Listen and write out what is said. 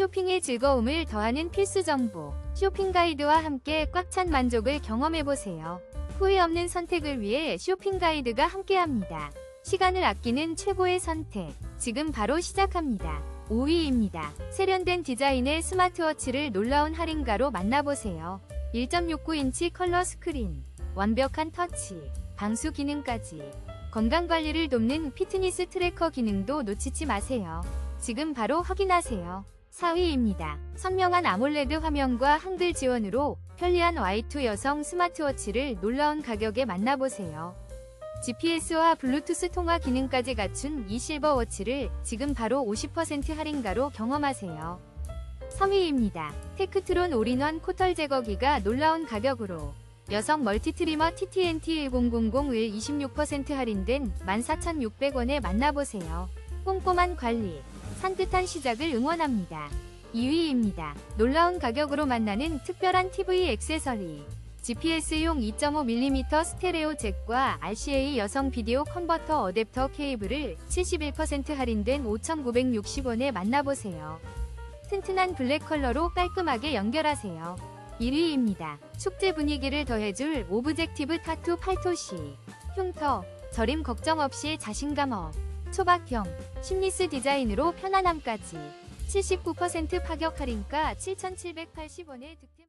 쇼핑의 즐거움을 더하는 필수 정보. 쇼핑 가이드와 함께 꽉 찬 만족을 경험해보세요. 후회 없는 선택을 위해 쇼핑 가이드가 함께합니다. 시간을 아끼는 최고의 선택. 지금 바로 시작합니다. 5위입니다. 세련된 디자인의 스마트워치를 놀라운 할인가로 만나보세요. 1.69인치 컬러 스크린, 완벽한 터치, 방수 기능까지 건강관리를 돕는 피트니스 트래커 기능도 놓치지 마세요. 지금 바로 확인하세요. 4위입니다. 선명한 아몰레드 화면과 한글 지원으로 편리한 Y2 여성 스마트워치를 놀라운 가격에 만나보세요. GPS와 블루투스 통화 기능까지 갖춘 이 실버워치를 지금 바로 50% 할인가로 경험하세요. 3위입니다. 테크트론 올인원 코털 제거기가 놀라운 가격으로 여성 멀티트리머 TTNT1000을 26% 할인된 14,600원에 만나보세요. 꼼꼼한 관리, 산뜻한 시작을 응원합니다. 2위입니다. 놀라운 가격으로 만나는 특별한 TV 액세서리. GPS용 2.5mm 스테레오 잭과 RCA 여성 비디오 컨버터 어댑터 케이블을 71% 할인된 5,960원에 만나보세요. 튼튼한 블랙 컬러로 깔끔하게 연결하세요. 1위입니다. 축제 분위기를 더해줄 오브젝티브 타투 팔토시. 흉터, 저림 걱정 없이 자신감 업. 초박형, 심리스 디자인으로 편안함까지. 79% 파격 할인가 7,780원에 득템.